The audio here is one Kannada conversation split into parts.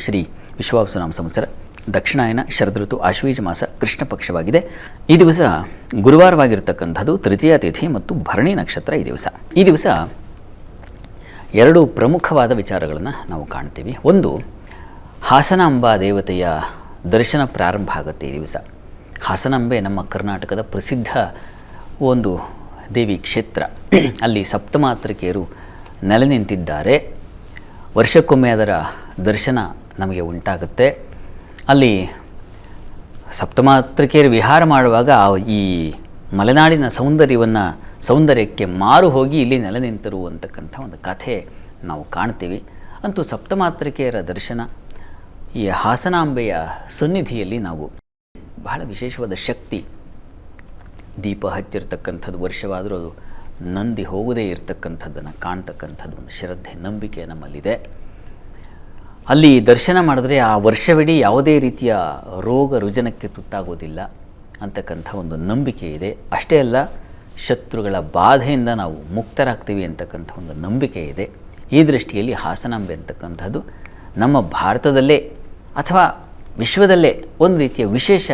ಶ್ರೀ ವಿಶ್ವಾವಸುನಾಮ ಸಂವತ್ಸರ ದಕ್ಷಿಣಾಯನ ಶರದೃತು ಆಶ್ವೀಜ ಮಾಸ ಕೃಷ್ಣ ಪಕ್ಷವಾಗಿದೆ. ಈ ದಿವಸ ಗುರುವಾರವಾಗಿರ್ತಕ್ಕಂಥದ್ದು ತೃತೀಯ ತಿಥಿ ಮತ್ತು ಭರಣಿ ನಕ್ಷತ್ರ ಈ ದಿವಸ. ಈ ದಿವಸ ಎರಡು ಪ್ರಮುಖವಾದ ವಿಚಾರಗಳನ್ನು ನಾವು ಕಾಣ್ತೀವಿ. ಒಂದು, ಹಾಸನಾಂಬ ದೇವತೆಯ ದರ್ಶನ ಪ್ರಾರಂಭ ಆಗುತ್ತೆ ಈ ದಿವಸ. ಹಾಸನಾಂಬೆ ನಮ್ಮ ಕರ್ನಾಟಕದ ಪ್ರಸಿದ್ಧ ಒಂದು ದೇವಿ ಕ್ಷೇತ್ರ. ಅಲ್ಲಿ ಸಪ್ತಮಾತೃಕೆಯರು ನೆಲೆ ನಿಂತಿದ್ದಾರೆ. ವರ್ಷಕ್ಕೊಮ್ಮೆ ಅದರ ದರ್ಶನ ನಮಗೆ ಉಂಟಾಗುತ್ತೆ. ಅಲ್ಲಿ ಸಪ್ತಮಾತೃಕೆಯರು ವಿಹಾರ ಮಾಡುವಾಗ ಈ ಮಲೆನಾಡಿನ ಸೌಂದರ್ಯವನ್ನು, ಸೌಂದರ್ಯಕ್ಕೆ ಮಾರು ಹೋಗಿ ಇಲ್ಲಿ ನೆಲೆ ನಿಂತರು ಅಂತಕ್ಕಂಥ ಒಂದು ಕಥೆ ನಾವು ಕಾಣ್ತೀವಿ. ಅಂತೂ ಸಪ್ತಮಾತ್ರಿಕೆಯರ ದರ್ಶನ ಈ ಹಾಸನಾಂಬೆಯ ಸನ್ನಿಧಿಯಲ್ಲಿ ನಾವು ಬಹಳ ವಿಶೇಷವಾದ ಶಕ್ತಿ. ದೀಪ ಹಚ್ಚಿರ್ತಕ್ಕಂಥದ್ದು, ವರ್ಷವಾದರೂ ಅದು ನಂದಿ ಹೋಗದೇ ಇರತಕ್ಕಂಥದ್ದನ್ನು ಕಾಣ್ತಕ್ಕಂಥದ್ದು ಒಂದು ಶ್ರದ್ಧೆ, ನಂಬಿಕೆ ನಮ್ಮಲ್ಲಿದೆ. ಅಲ್ಲಿ ದರ್ಶನ ಮಾಡಿದ್ರೆ ಆ ವರ್ಷವಿಡೀ ಯಾವುದೇ ರೀತಿಯ ರೋಗ ರುಜನಕ್ಕೆ ತುತ್ತಾಗೋದಿಲ್ಲ ಅಂತಕ್ಕಂಥ ಒಂದು ನಂಬಿಕೆ ಇದೆ. ಅಷ್ಟೇ ಅಲ್ಲ, ಶತ್ರುಗಳ ಬಾಧೆಯಿಂದ ನಾವು ಮುಕ್ತರಾಗ್ತೀವಿ ಅಂತಕ್ಕಂಥ ಒಂದು ನಂಬಿಕೆ ಇದೆ. ಈ ದೃಷ್ಟಿಯಲ್ಲಿ ಹಾಸನಾಂಬೆ ಅಂತಕ್ಕಂಥದ್ದು ನಮ್ಮ ಭಾರತದಲ್ಲೇ ಅಥವಾ ವಿಶ್ವದಲ್ಲೇ ಒಂದು ರೀತಿಯ ವಿಶೇಷ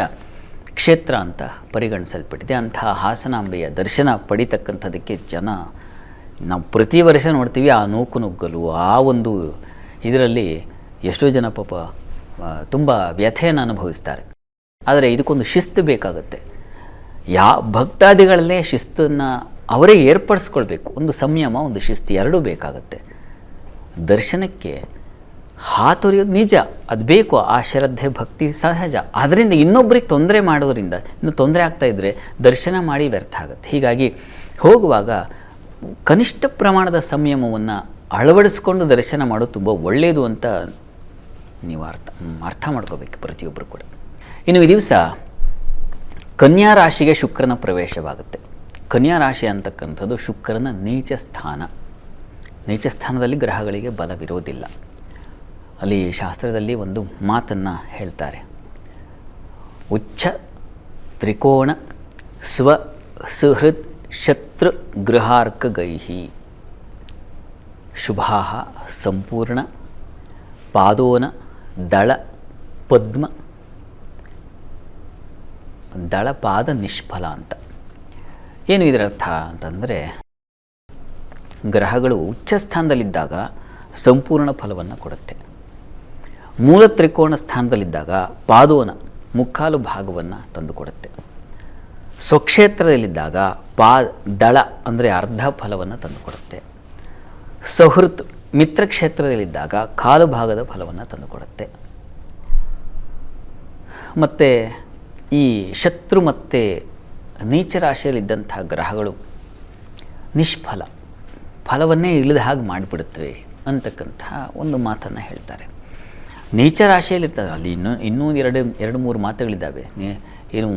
ಕ್ಷೇತ್ರ ಅಂತ ಪರಿಗಣಿಸಲ್ಪಟ್ಟಿದೆ. ಅಂತಹ ಹಾಸನಾಂಬೆಯ ದರ್ಶನ ಪಡಿತಕ್ಕಂಥದಕ್ಕೆ ಜನ ನಾವು ಪ್ರತಿ ವರ್ಷ ನೋಡ್ತೀವಿ, ಆ ನೂಕು ನುಗ್ಗಲು, ಆ ಒಂದು ಇದರಲ್ಲಿ ಎಷ್ಟೋ ಜನ ಪಾಪ ತುಂಬ ವ್ಯಥೆಯನ್ನು ಅನುಭವಿಸ್ತಾರೆ. ಆದರೆ ಇದಕ್ಕೊಂದು ಶಿಸ್ತು ಬೇಕಾಗುತ್ತೆ. ಯಾ ಭಕ್ತಾದಿಗಳಲ್ಲೇ ಶಿಸ್ತನ್ನು ಅವರೇ ಏರ್ಪಡಿಸ್ಕೊಳ್ಬೇಕು. ಒಂದು ಸಂಯಮ, ಒಂದು ಶಿಸ್ತು ಎರಡೂ ಬೇಕಾಗುತ್ತೆ. ದರ್ಶನಕ್ಕೆ ಹಾತೊರೆಯೋದು ನಿಜ. ಅದು ಬೇಕು, ಆ ಶ್ರದ್ಧೆ, ಭಕ್ತಿ ಸಹಜ. ಅದರಿಂದ ಇನ್ನೊಬ್ಬರಿಗೆ ತೊಂದರೆ ಮಾಡೋದ್ರಿಂದ, ಇನ್ನು ತೊಂದರೆ ಆಗ್ತಾ ಇದ್ದರೆ ದರ್ಶನ ಮಾಡಿ ವ್ಯರ್ಥ ಆಗುತ್ತೆ. ಹೀಗಾಗಿ ಹೋಗುವಾಗ ಕನಿಷ್ಠ ಪ್ರಮಾಣದ ಸಂಯಮವನ್ನು ಅಳವಡಿಸ್ಕೊಂಡು ದರ್ಶನ ಮಾಡೋದು ತುಂಬ ಒಳ್ಳೆಯದು ಅಂತ ನೀವು ಅರ್ಥ ಅರ್ಥ ಮಾಡ್ಕೋಬೇಕು ಪ್ರತಿಯೊಬ್ಬರು ಕೂಡ. ಇನ್ನು ಈ ದಿವಸ ಕನ್ಯಾ ರಾಶಿಗೆ ಶುಕ್ರನ ಪ್ರವೇಶವಾಗುತ್ತೆ. ಕನ್ಯಾ ರಾಶಿ ಅಂತಕ್ಕಂಥದ್ದು ಶುಕ್ರನ ನೀಚ ಸ್ಥಾನ. ನೀಚ ಸ್ಥಾನದಲ್ಲಿ ಗ್ರಹಗಳಿಗೆ ಬಲವಿರೋದಿಲ್ಲ. ಅಲ್ಲಿ ಶಾಸ್ತ್ರದಲ್ಲಿ ಒಂದು ಮಾತನ್ನು ಹೇಳ್ತಾರೆ. ಉಚ್ಚ ತ್ರಿಕೋಣ ಸ್ವ ಸುಹೃತ್ ಶತ್ರು ಗೃಹಾರ್ಕ ಗೈಹಿ. ಶುಭಾ ಸಂಪೂರ್ಣ ಪಾದೋನ ದಳ, ಪದ್ಮ, ದಳಪಾದ ನಿಷ್ಫಲ ಅಂತ. ಏನು ಇದರ ಅರ್ಥ ಅಂತಂದರೆ, ಗ್ರಹಗಳು ಉಚ್ಚ ಸ್ಥಾನದಲ್ಲಿದ್ದಾಗ ಸಂಪೂರ್ಣ ಫಲವನ್ನು ಕೊಡುತ್ತೆ. ಮೂಲ ತ್ರಿಕೋಣ ಸ್ಥಾನದಲ್ಲಿದ್ದಾಗ ಪಾದೋನ ಮುಕ್ಕಾಲು ಭಾಗವನ್ನು ತಂದುಕೊಡುತ್ತೆ ಸ್ವಕ್ಷೇತ್ರದಲ್ಲಿದ್ದಾಗ ಪಾ, ದಳ ಅಂದರೆ ಅರ್ಧ ಫಲವನ್ನು ತಂದುಕೊಡುತ್ತೆ ಸಹೃತ್ ಮಿತ್ರ ಕ್ಷೇತ್ರದಲ್ಲಿದ್ದಾಗ ಕಾಲು ಭಾಗದ ಫಲವನ್ನು ತಂದುಕೊಡುತ್ತೆ. ಮತ್ತು ಈ ಶತ್ರು ಮತ್ತು ನೀಚರಾಶಿಯಲ್ಲಿದ್ದಂಥ ಗ್ರಹಗಳು ನಿಷ್ಫಲ, ಫಲವನ್ನೇ ಇಳಿದ ಹಾಗೆ ಮಾಡಿಬಿಡುತ್ತವೆ ಅಂತಕ್ಕಂಥ ಒಂದು ಮಾತನ್ನು ಹೇಳ್ತಾರೆ. ನೀಚ ರಾಶಿಯಲ್ಲಿರ್ತದೆ ಅಲ್ಲಿ ಇನ್ನೂ ಇನ್ನೂ ಎರಡು ಎರಡು ಮೂರು ಮಾತುಗಳಿದ್ದಾವೆ. ಏನು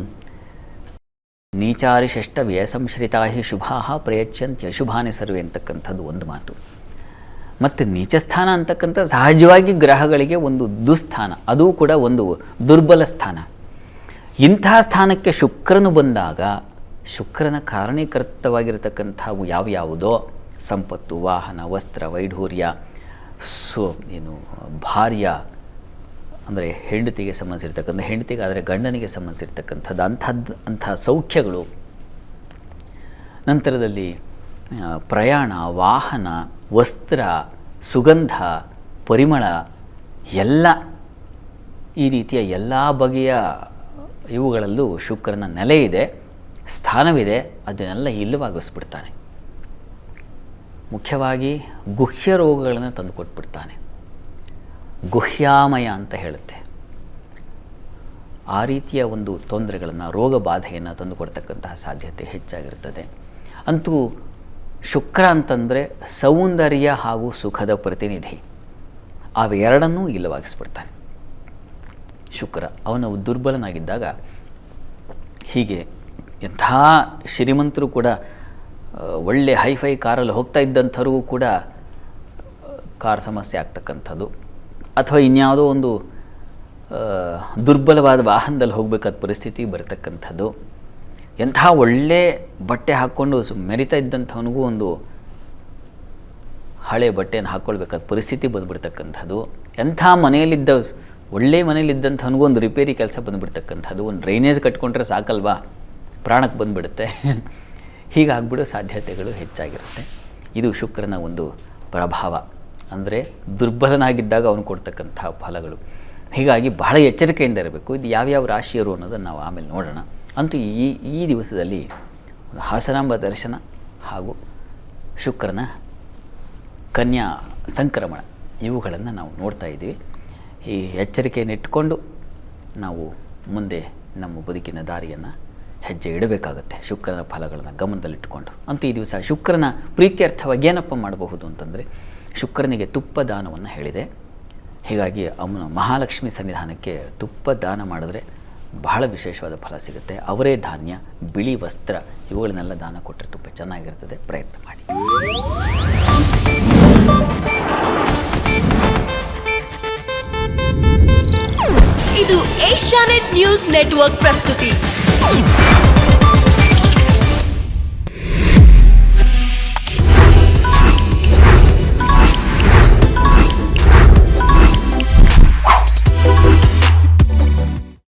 ನೀಚಾರಿ ಷಷ್ಟ ವ್ಯಸಂಶ್ರಿತಾ ಹಿ ಶುಭಾ ಪ್ರಯಚ್ಛಂತ್ಯ ಅಶುಭಾನೇ ಸರ್ವೆ ಅಂತಕ್ಕಂಥದ್ದು ಒಂದು ಮಾತು. ಮತ್ತು ನೀಚಸ್ಥಾನ ಅಂತಕ್ಕಂಥ ಸಹಜವಾಗಿ ಗ್ರಹಗಳಿಗೆ ಒಂದು ದುಸ್ಥಾನ. ಅದು ಕೂಡ ಒಂದು ದುರ್ಬಲ ಸ್ಥಾನ. ಇಂಥ ಸ್ಥಾನಕ್ಕೆ ಶುಕ್ರನು ಬಂದಾಗ, ಶುಕ್ರನ ಕಾರಣೀಕರ್ತವಾಗಿರತಕ್ಕಂಥವು ಯಾವ್ಯಾವುದೋ ಸಂಪತ್ತು, ವಾಹನ, ವಸ್ತ್ರ, ವೈಢೂರ್ಯ, ಸೊ, ಏನು, ಭಾರ್ಯ, ಅಂದರೆ ಹೆಂಡತಿಗೆ ಸಂಬಂಧಿಸಿರ್ತಕ್ಕಂಥ, ಹೆಂಡತಿಗೆ ಆದರೆ ಗಂಡನಿಗೆ ಸಂಬಂಧಿಸಿರ್ತಕ್ಕಂಥದ್ದು ಅಂಥದ್ದು ಅಂಥ ಸೌಖ್ಯಗಳು. ನಂತರದಲ್ಲಿ ಪ್ರಯಾಣ, ವಾಹನ ವಸ್ತ್ರ, ಸುಗಂಧ, ಪರಿಮಳ ಎಲ್ಲ ಈ ರೀತಿಯ ಎಲ್ಲ ಬಗೆಯ ಇವುಗಳಲ್ಲೂ ಶುಕ್ರನ ನೆಲೆ ಇದೆ, ಸ್ಥಾನವಿದೆ, ಅದನ್ನೆಲ್ಲ ಇಲ್ಲವಾಗಿಸ್ಬಿಡ್ತಾನೆ. ಮುಖ್ಯವಾಗಿ ಗುಹ್ಯ ರೋಗಗಳನ್ನು ತಂದುಕೊಟ್ಬಿಡ್ತಾನೆ. ಗುಹ್ಯಾಮಯ ಅಂತ ಹೇಳುತ್ತೆ. ಆ ರೀತಿಯ ಒಂದು ತೊಂದರೆಗಳನ್ನು ರೋಗ ಬಾಧೆಯನ್ನು ತಂದುಕೊಡ್ತಕ್ಕಂತಹ ಸಾಧ್ಯತೆ ಹೆಚ್ಚಾಗಿರ್ತದೆ. ಅಂತೂ ಶುಕ್ರ ಅಂತಂದರೆ ಸೌಂದರ್ಯ ಹಾಗೂ ಸುಖದ ಪ್ರತಿನಿಧಿ. ಅವೆರಡನ್ನೂ ಇಲ್ಲವಾಗಿಸ್ಬಿಡ್ತಾನೆ. ಶುಕ್ರ ಅವನು ದುರ್ಬಲನಾಗಿದ್ದಾಗ ಹೀಗೆ ಎಂಥ ಶ್ರೀಮಂತರು ಕೂಡ ಒಳ್ಳೆ ಹೈಫೈ ಕಾರಲ್ಲಿ ಹೋಗ್ತಾ ಇದ್ದಂಥವ್ರಿಗೂ ಕೂಡ ಕಾರ್ ಸಮಸ್ಯೆ ಆಗ್ತಕ್ಕಂಥದ್ದು. ಅಥವಾ ಇನ್ಯಾವುದೋ ಒಂದು ದುರ್ಬಲವಾದ ವಾಹನದಲ್ಲಿ ಹೋಗಬೇಕಾದ ಪರಿಸ್ಥಿತಿ ಬರತಕ್ಕಂಥದ್ದು. ಎಂಥ ಒಳ್ಳೆ ಬಟ್ಟೆ ಹಾಕ್ಕೊಂಡು ಮೆರಿತಾ ಇದ್ದಂಥವನಿಗೂ ಒಂದು ಹಳೆ ಬಟ್ಟೆಯನ್ನು ಹಾಕ್ಕೊಳ್ಬೇಕಾದ ಪರಿಸ್ಥಿತಿ ಬಂದುಬಿಡ್ತಕ್ಕಂಥದ್ದು. ಎಂಥ ಮನೆಯಲ್ಲಿದ್ದ ಒಳ್ಳೆ ಮನೆಯಲ್ಲಿದ್ದಂಥವನಿಗೂ ಒಂದು ರಿಪೇರಿ ಕೆಲಸ ಬಂದುಬಿಡ್ತಕ್ಕಂಥದ್ದು. ಒಂದು ಡ್ರೈನೇಜ್ ಕಟ್ಕೊಂಡ್ರೆ ಸಾಕಲ್ವಾ? ಪ್ರಾಣಕ್ಕೆ ಬಂದುಬಿಡುತ್ತೆ. ಹೀಗಾಗ್ಬಿಡೋ ಸಾಧ್ಯತೆಗಳು ಹೆಚ್ಚಾಗಿರುತ್ತೆ. ಇದು ಶುಕ್ರನ ಒಂದು ಪ್ರಭಾವ. ಅಂದರೆ ದುರ್ಬಲನಾಗಿದ್ದಾಗ ಅವನು ಕೊಡ್ತಕ್ಕಂಥ ಫಲಗಳು. ಹೀಗಾಗಿ ಬಹಳ ಎಚ್ಚರಿಕೆಯಿಂದ ಇರಬೇಕು. ಇದು ಯಾವ್ಯಾವ ರಾಶಿಯರು ಅನ್ನೋದನ್ನು ನಾವು ಆಮೇಲೆ ನೋಡೋಣ. ಅಂತೂ ಈ ಈ ದಿವಸದಲ್ಲಿ ಹಾಸನಾಂಬ ದರ್ಶನ ಹಾಗೂ ಶುಕ್ರನ ಕನ್ಯಾ ಸಂಕ್ರಮಣ ಇವುಗಳನ್ನು ನಾವು ನೋಡ್ತಾ ಇದ್ದೀವಿ. ಈ ಎಚ್ಚರಿಕೆಯನ್ನಿಟ್ಟುಕೊಂಡು ನಾವು ಮುಂದೆ ನಮ್ಮ ಬದುಕಿನ ದಾರಿಯನ್ನು ಹೆಜ್ಜೆ ಇಡಬೇಕಾಗುತ್ತೆ, ಶುಕ್ರನ ಫಲಗಳನ್ನು ಗಮನದಲ್ಲಿಟ್ಟುಕೊಂಡು. ಅಂತೂ ಈ ದಿವಸ ಶುಕ್ರನ ಪ್ರೀತ್ಯರ್ಥವಾಗಿ ಏನಪ್ಪ ಮಾಡಬಹುದು ಅಂತಂದರೆ ಶುಕ್ರನಿಗೆ ತುಪ್ಪ ದಾನವನ್ನು ಹೇಳಿದೆ. ಹೀಗಾಗಿ ಅವನು ಮಹಾಲಕ್ಷ್ಮಿ ಸನ್ನಿಧಾನಕ್ಕೆ ತುಪ್ಪ ದಾನ ಮಾಡಿದ್ರೆ ಬಹಳ ವಿಶೇಷವಾದ ಫಲ ಸಿಗುತ್ತೆ. ಅವರೇ ಧಾನ್ಯ, ಬಿಳಿ ವಸ್ತ್ರ, ಇವುಗಳನ್ನೆಲ್ಲ ದಾನ ಕೊಟ್ಟರೆ ತುಂಬ ಚೆನ್ನಾಗಿರ್ತದೆ. ಪ್ರಯತ್ನ ಮಾಡಿ. ಇದು ಏಷ್ಯಾನೆಟ್ ನ್ಯೂಸ್ ನೆಟ್ವರ್ಕ್ ಪ್ರಸ್ತುತಿ.